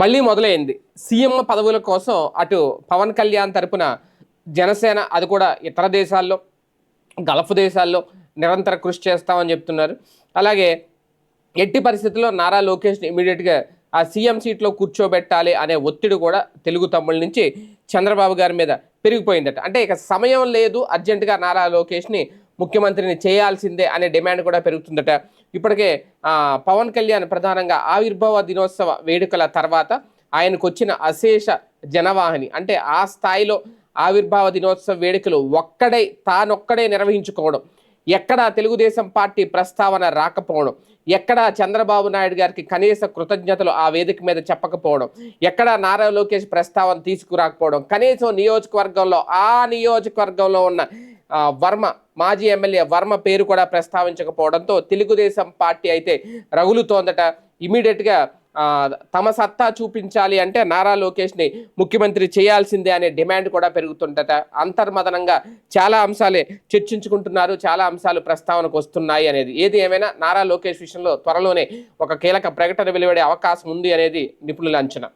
మళ్ళీ మొదలైంది. సీఎం పదవుల కోసం అటు పవన్ కళ్యాణ్ తరపున జనసేన అది కూడా ఇతర దేశాల్లో గల్ఫ్ దేశాల్లో నిరంతర కృషి చేస్తామని చెప్తున్నారు. అలాగే ఎట్టి పరిస్థితుల్లో నారా లోకేష్ని ఇమీడియట్గా ఆ సీఎం సీట్లో కూర్చోబెట్టాలి అనే ఒత్తిడి కూడా తెలుగు తమ్ముళ్ళ నుంచి చంద్రబాబు గారి మీద పెరిగిపోయిందట. అంటే ఇక సమయం లేదు అర్జెంటుగా నారా లోకేష్ని ముఖ్యమంత్రిని చేయాల్సిందే అనే డిమాండ్ కూడా పెరుగుతుందట. ఇప్పటికే పవన్ కళ్యాణ్ ప్రధానంగా ఆవిర్భావ దినోత్సవ వేడుకల తర్వాత ఆయనకు వచ్చిన అశేష జనవాహిని అంటే ఆ స్థాయిలో ఆవిర్భావ దినోత్సవ వేడుకలు ఒక్కడే తానొక్కడే నిర్వహించుకోవడం ఎక్కడా తెలుగుదేశం పార్టీ ప్రస్తావన రాకపోవడం ఎక్కడ చంద్రబాబు నాయుడు గారికి కనీస కృతజ్ఞతలు ఆ వేదిక మీద చెప్పకపోవడం ఎక్కడ నారా లోకేష్ ప్రస్తావన తీసుకురాకపోవడం కనీసం నియోజకవర్గంలో ఆ నియోజకవర్గంలో ఉన్న వర్మ మాజీ ఎమ్మెల్యే వర్మ పేరు కూడా ప్రస్తావించకపోవడంతో తెలుగుదేశం పార్టీ అయితే రగులుతోందట. ఇమీడియట్గా తమ సత్తా చూపించాలి అంటే నారా లోకేష్ని ముఖ్యమంత్రి చేయాల్సిందే అనే డిమాండ్ కూడా పెరుగుతుందట. అంతర్మదనంగా చాలా అంశాలే చర్చించుకుంటున్నారు చాలా అంశాలు ప్రస్తావనకు వస్తున్నాయి అనేది. ఏది ఏమైనా నారా లోకేష్ విషయంలో త్వరలోనే ఒక కీలక ప్రకటన వెలువడే అవకాశం ఉంది అనేది నిపుణుల అంచనా.